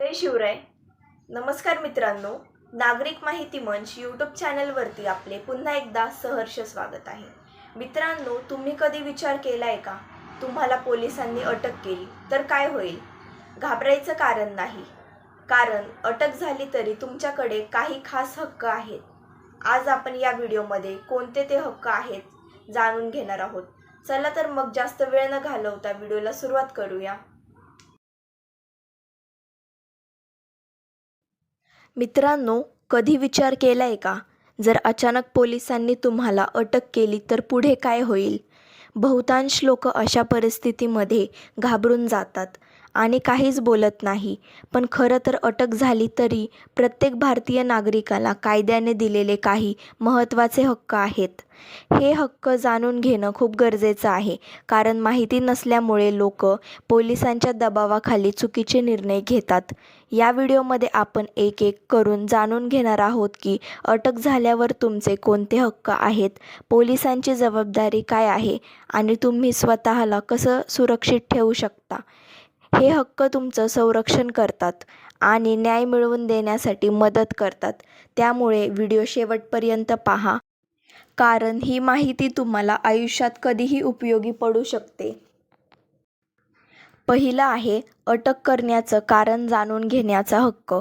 जय शिवराय. नमस्कार मित्रांनो नागरिक माहिती मंच यूट्यूब चॅनलवरती आपले पुन्हा एकदा सहर्ष स्वागत आहे. मित्रांनो तुम्ही कधी विचार केला आहे का? तुम्हाला पोलिसांनी अटक केली तर काय होईल? घाबरायचं कारण नाही. कारण अटक झाली तरी तुमच्याकडे काही खास हक्क आहेत. आज आपण या व्हिडिओमध्ये कोणते ते हक्क आहेत जाणून घेणार आहोत. चला तर मग जास्त वेळ न घालवता व्हिडिओला सुरुवात करूया. मित्रांनो कधी विचार केला आहे का? जर अचानक पोलिसांनी तुम्हाला अटक केली तर पुढे काय होईल? बहुतांश लोक अशा परिस्थितीमध्ये घाबरून जातात. आणि काहीच बोलत नाही. पण खरं तर अटक झाली तरी प्रत्येक भारतीय नागरिकाला कायद्याने दिलेले काही महत्त्वाचे हक्क आहेत. हे हक्क जाणून घेणं खूप गरजेचं आहे. कारण माहिती नसल्यामुळे लोक पोलिसांच्या दबावाखाली चुकीचे निर्णय घेतात. या व्हिडिओमध्ये आपण एक एक करून जाणून घेणार आहोत की अटक झाल्यावर तुमचे कोणते हक्क आहेत पोलिसांची जबाबदारी काय आहे आणि तुम्ही स्वतःला कसं सुरक्षित ठेवू शकता? हे हक्क तुमचं संरक्षण करतात आणि न्याय मिळवून देण्यासाठी मदत करतात. त्यामुळे व्हिडिओ शेवटपर्यंत पहा. कारण ही माहिती तुम्हाला आयुष्यात कधीही उपयोगी पडू शकते. पहिलं आहे अटक करण्याचं कारण जाणून घेण्याचा हक्क.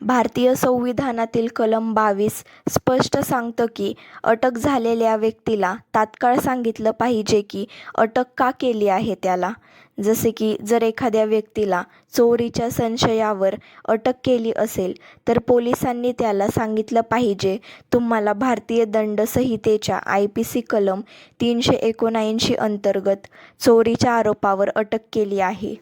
भारतीय संविधानातील कलम बावीस स्पष्ट सांगतं की अटक झालेल्या व्यक्तीला तात्काळ सांगितलं पाहिजे की अटक का केली आहे त्याला? जसे की जर एखाद्या व्यक्तीला चोरीच्या संशयावर अटक केली असेल तर पोलिसांनी त्याला सांगितलं पाहिजे तुम्हाला भारतीय दंड संहितेच्या आय पी सी कलम तीनशे एकोणऐंशी अंतर्गत चोरीच्या आरोपावर अटक केली आहे.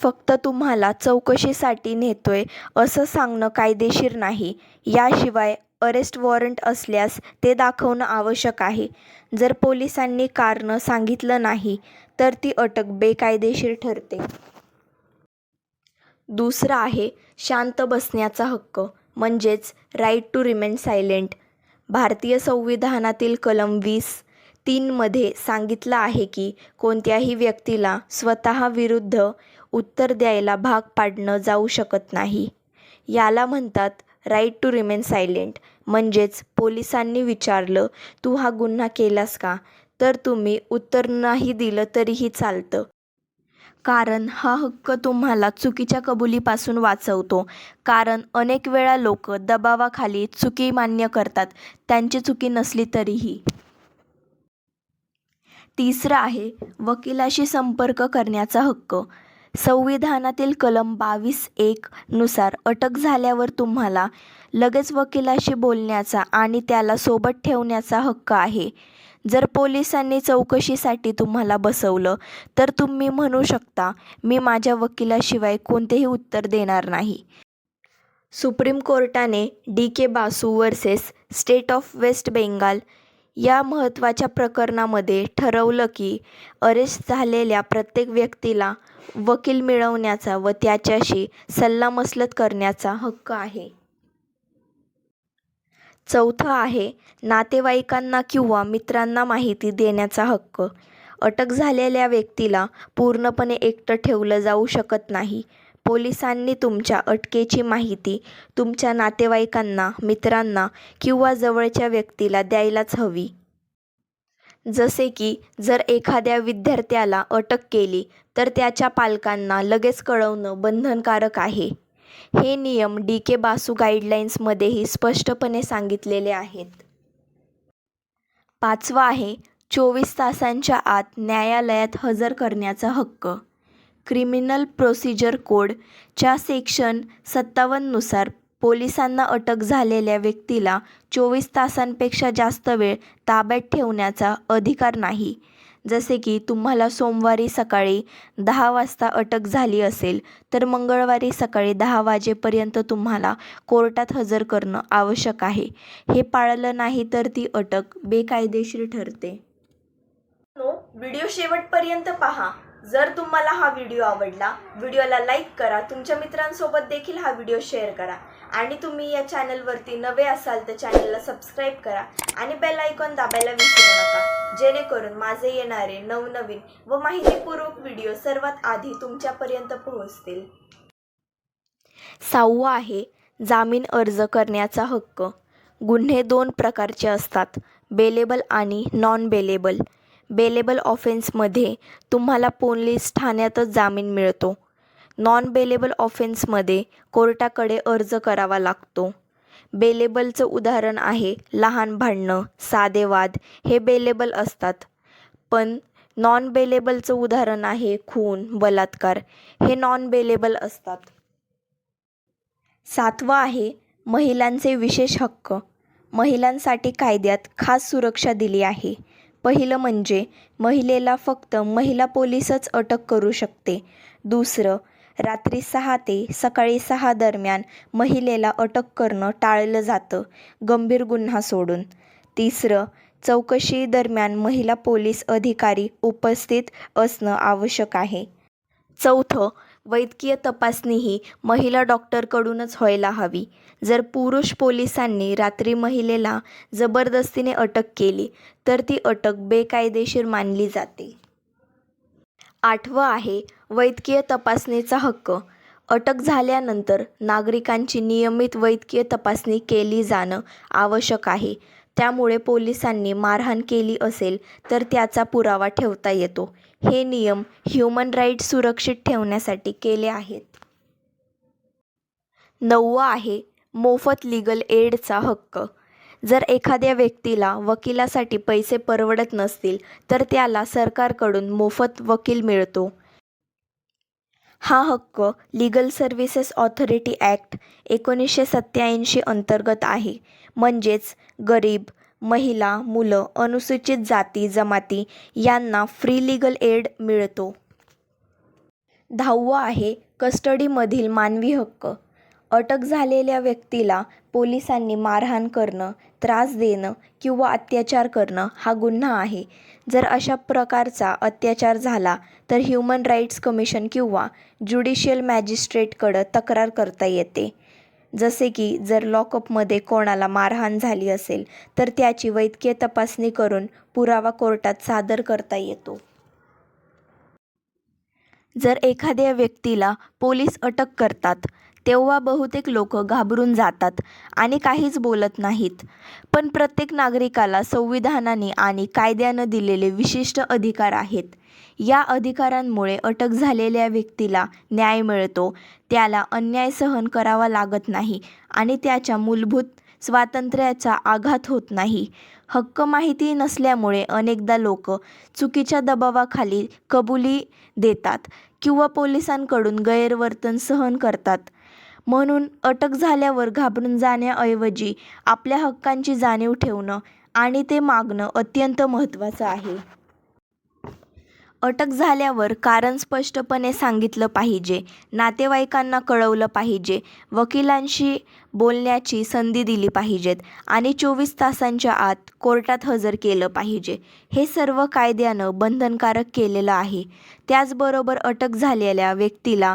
फक्त तुम्हाला चौकशीसाठी नेतोय असं सांगणं कायदेशीर नाही. याशिवाय अरेस्ट वॉरंट असल्यास ते दाखवणं आवश्यक आहे. जर पोलिसांनी कारणं सांगितलं नाही तर ती अटक बेकायदेशीर ठरते. दुसरं आहे शांत बसण्याचा हक्क म्हणजेच राईट टू रिमेन सायलेंट भारतीय संविधानातील कलम वीस तीनमध्ये सांगितलं आहे की कोणत्याही व्यक्तीला स्वतः विरुद्ध उत्तर द्यायला भाग पाडणं जाऊ शकत नाही. याला म्हणतात राईट टू रिमेन सायलेंट म्हणजेच पोलिसांनी विचारलं तू हा गुन्हा केलास का? तर तुम्ही उत्तर नाही दिलं तरीही चालतं. कारण हा हक्क तुम्हाला चुकीच्या कबुलीपासून वाचवतो. कारण अनेक वेळा लोक दबावाखाली चुकी मान्य करतात. त्यांची चुकी नसली तरीही. तिसरं आहे वकिलाशी संपर्क करण्याचा हक्क. संविधानातील कलम बावीस एक नुसार अटक झाल्यावर तुम्हाला लगेच वकिलाशी बोलण्याचा आणि त्याला सोबत ठेवण्याचा हक्क आहे. जर पोलिसांनी चौकशीसाठी तुम्हाला बसवलं तर तुम्ही म्हणू शकता मी माझ्या वकिलाशिवाय कोणतेही उत्तर देणार नाही. सुप्रीम कोर्टाने D K Basu versus state of West Bengal या महत्त्वाच्या प्रकरणामध्ये ठरवलं की अरेस्ट झालेल्या प्रत्येक व्यक्तीला वकील मिळवण्याचा व त्याच्याशी सल्लामसलत करण्याचा हक्क आहे. चौथं आहे नातेवाईकांना किंवा मित्रांना माहिती देण्याचा हक्क. अटक झालेल्या व्यक्तीला पूर्णपणे एकटं ठेवलं जाऊ शकत नाही. पोलिसांनी तुमच्या अटकेची माहिती तुमच्या नातेवाईकांना मित्रांना किंवा जवळच्या व्यक्तीला द्यायलाच हवी. जसे की जर एखाद्या विद्यार्थ्याला अटक केली तर त्याच्या पालकांना लगेच कळवणं बंधनकारक आहे. हे नियम डी के बासू गाईडलाईन्समध्येही स्पष्टपणे सांगितलेले आहेत. पाचवा आहे चोवीस तासांच्या आत न्यायालयात हजर करण्याचा हक्क. क्रिमिनल प्रोसिजर कोडच्या सेक्शन सत्तावन्ननुसार पोलिसांना अटक झालेल्या व्यक्तीला चोवीस तासांपेक्षा जास्त वेळ ताब्यात ठेवण्याचा अधिकार नाही. जसे की तुम्हाला सोमवारी सकाळी दहा वाजता अटक झाली असेल तर मंगळवारी सकाळी दहा वाजेपर्यंत तुम्हाला कोर्टात हजर करणं आवश्यक आहे. हे पाळलं नाही तर ती अटक बेकायदेशीर ठरते. व्हिडिओ शेवटपर्यंत पहा. जर तुम्हाला हा व्हिडिओ आवडला व्हिडिओला लाईक करा तुमच्या मित्रांसोबत देखील हा व्हिडिओ शेअर करा. आणि तुम्ही या चॅनलवरती नवे असाल तर चॅनलला सबस्क्राईब करा आणि बेल आयकॉन दाबायला विसरू नका. जेणेकरून माझे येणारे नवनवीन व माहितीपूर्वक व्हिडिओ सर्वात आधी तुमच्यापर्यंत पोहोचतील. सहावा आहे जामीन अर्ज करण्याचा हक्क. गुन्हे दोन प्रकारचे असतात बेलेबल आणि नॉन बेलेबल बेलेबल ऑफेन्समध्ये तुम्हाला पोलीस ठाण्यातच जामीन मिळतो. नॉन बेलेबल ऑफेन्समध्ये कोर्टाकडे अर्ज करावा लागतो. बेलेबलचं उदाहरण आहे लहान भांडणं साधे वाद हे बेलेबल असतात. पण नॉन बेलेबलचं उदाहरण आहे खून बलात्कार हे नॉन बेलेबल असतात. सातवं आहे महिलांचे विशेष हक्क. महिलांसाठी कायद्यात खास सुरक्षा दिली आहे. पहिलं म्हणजे महिलेला फक्त महिला पोलीसच अटक करू शकते. दुसरं रात्री सहा ते सकाळी सहा दरम्यान महिलेला अटक करणं टाळलं जातं गंभीर गुन्हा सोडून. तिसरं चौकशी दरम्यान महिला पोलीस अधिकारी उपस्थित असणं आवश्यक आहे. चौथं वैद्यकीय तपासणी ही महिला डॉक्टरकडूनच व्हायला हवी. जर पुरुष पोलिसांनी रात्री महिलेला जबरदस्तीने अटक केली तर ती अटक बेकायदेशीर मानली जाते. आठवं आहे वैद्यकीय तपासणीचा हक्क. अटक झाल्यानंतर नागरिकांची नियमित वैद्यकीय तपासणी केली जाणं आवश्यक आहे. त्यामुळे पोलिसांनी मारहाण केली असेल तर त्याचा पुरावा ठेवता येतो. हे नियम ह्युमन राईट्स सुरक्षित ठेवण्यासाठी केले आहेत. नववं आहे मोफत लीगल एडचा हक्क. जर एखाद्या व्यक्तीला वकिलासाठी पैसे परवडत नसतील तर त्याला सरकारकडून मोफत वकील मिळतो. हा हक्क लीगल सर्व्हिसेस ऑथॉरिटी ॲक्ट एकोणीसशे सत्त्याऐंशी अंतर्गत आहे. म्हणजेच गरीब महिला मुलं अनुसूचित जाती जमाती यांना फ्री लीगल एड मिळतो. दहावं आहे कस्टडीमधील मानवी हक्क. अटक झालेल्या व्यक्तीला पोलिसांनी मारहाण करणं त्रास देणं किंवा अत्याचार करणं हा गुन्हा आहे. जर अशा प्रकारचा अत्याचार झाला तर ह्युमन राईट्स कमिशन किंवा ज्युडिशियल मॅजिस्ट्रेटकडं तक्रार करता येते. जसे की जर लॉकअपमध्ये कोणाला मारहाण झाली असेल तर त्याची वैद्यकीय तपासणी करून पुरावा कोर्टात सादर करता येतो. जर एखाद्या व्यक्तीला पोलीस अटक करतात तेव्हा बहुतेक लोक घाबरून जातात आणि काहीच बोलत नाहीत. पण प्रत्येक नागरिकाला संविधानाने आणि कायद्यानं दिलेले विशिष्ट अधिकार आहेत. या अधिकारांमुळे अटक झालेल्या व्यक्तीला न्याय मिळतो त्याला अन्याय सहन करावा लागत नाही आणि त्याच्या मूलभूत स्वातंत्र्याचा आघात होत नाही. हक्क माहिती नसल्यामुळे अनेकदा लोक चुकीच्या दबावाखाली कबुली देतात किंवा पोलिसांकडून गैरवर्तन सहन करतात. म्हणून अटक झाल्यावर घाबरून जाण्याऐवजी आपल्या हक्कांची जाणीव ठेवणं आणि ते मागणं अत्यंत महत्त्वाचं आहे. अटक झाल्यावर कारण स्पष्टपणे सांगितलं पाहिजे नातेवाईकांना कळवलं पाहिजे वकिलांशी बोलण्याची संधी दिली पाहिजेत आणि चोवीस तासांच्या आत कोर्टात हजर केलं पाहिजे. हे सर्व कायद्यानं बंधनकारक केलेलं आहे. त्याचबरोबर अटक झालेल्या व्यक्तीला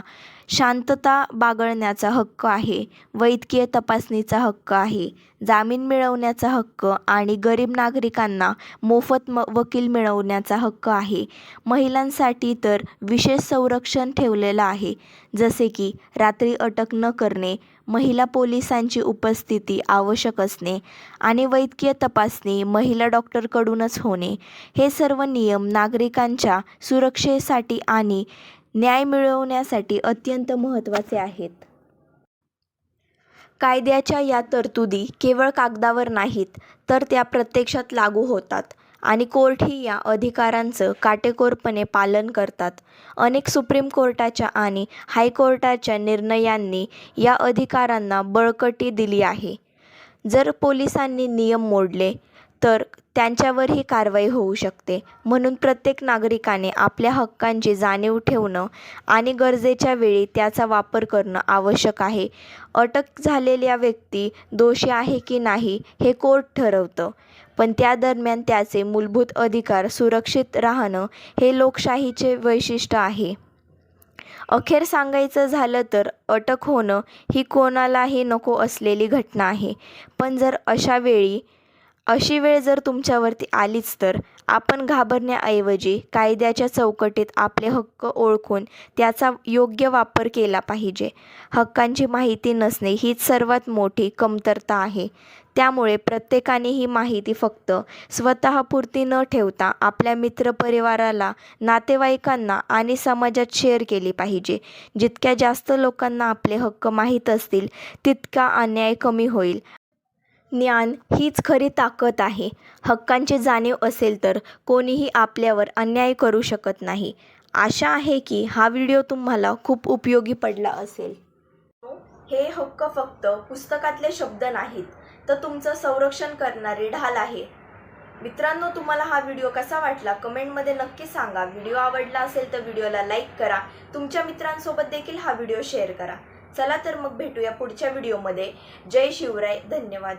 शांतता बाळगण्याचा हक्क आहे वैद्यकीय तपासणीचा हक्क आहे जामीन मिळवण्याचा हक्क आणि गरीब नागरिकांना मोफत म वकील मिळवण्याचा हक्क आहे. महिलांसाठी तर विशेष संरक्षण ठेवलेलं आहे. जसे की रात्री अटक न करणे महिला पोलिसांची उपस्थिती आवश्यक असणे आणि वैद्यकीय तपासणी महिला डॉक्टरकडूनच होणे. हे सर्व नियम नागरिकांच्या सुरक्षेसाठी आणि न्याय मिळवण्यासाठी अत्यंत महत्त्वाचे आहेत. कायद्याच्या या तरतुदी केवळ कागदावर नाहीत तर त्या प्रत्यक्षात लागू होतात आणि कोर्टही या अधिकारांचं काटेकोरपणे पालन करतात. अनेक सुप्रीम कोर्टाच्या आणि हायकोर्टाच्या निर्णयांनी या अधिकारांना बळकटी दिली आहे. जर पोलिसांनी नियम मोडले तर त्यांच्यावरही कारवाई होऊ शकते. म्हणून प्रत्येक नागरिकाने आपल्या हक्कांची जाणीव ठेवणं आणि गरजेच्या वेळी त्याचा वापर करणं आवश्यक आहे. अटक झालेल्या व्यक्ती दोषी आहे की नाही हे कोर्ट ठरवतं. पण त्या दरम्यान त्याचे मूलभूत अधिकार सुरक्षित राहणं हे लोकशाहीचे वैशिष्ट्य आहे. अखेर सांगायचं झालं तर अटक होणं ही कोणालाही नको असलेली घटना आहे. पण जर अशा वेळी अशी वेळ जर तुमच्यावरती आलीच तर आपण घाबरण्याऐवजी कायद्याच्या चौकटीत आपले हक्क ओळखून त्याचा योग्य वापर केला पाहिजे. हक्कांची माहिती नसणे हीच सर्वात मोठी कमतरता आहे. त्यामुळे प्रत्येकाने ही माहिती फक्त स्वतःपुरती न ठेवता आपल्या मित्रपरिवाराला नातेवाईकांना आणि समाजात शेअर केली पाहिजे. जितक्या जास्त लोकांना आपले हक्क माहीत असतील तितका अन्याय कमी होईल. ज्ञान हीच खरी ताकद आहे. हक्कांची जाणीव असेल तर कोणीही आपल्यावर अन्याय करू शकत नाही. आशा आहे की हा व्हिडिओ तुम्हाला खूप उपयोगी पडला असेल. हे हक्क फक्त पुस्तकातले शब्द नाहीत तर तुमचं संरक्षण करणारे ढाल आहे. मित्रांनो तुम्हाला हा व्हिडिओ कसा वाटला? कमेंटमध्ये नक्की सांगा. व्हिडिओ आवडला असेल तर व्हिडिओला लाईक करा. तुमच्या मित्रांसोबत देखील हा व्हिडिओ शेअर करा. चला तर मग भेटूया पुढच्या व्हिडिओमध्ये. जय शिवराय. धन्यवाद.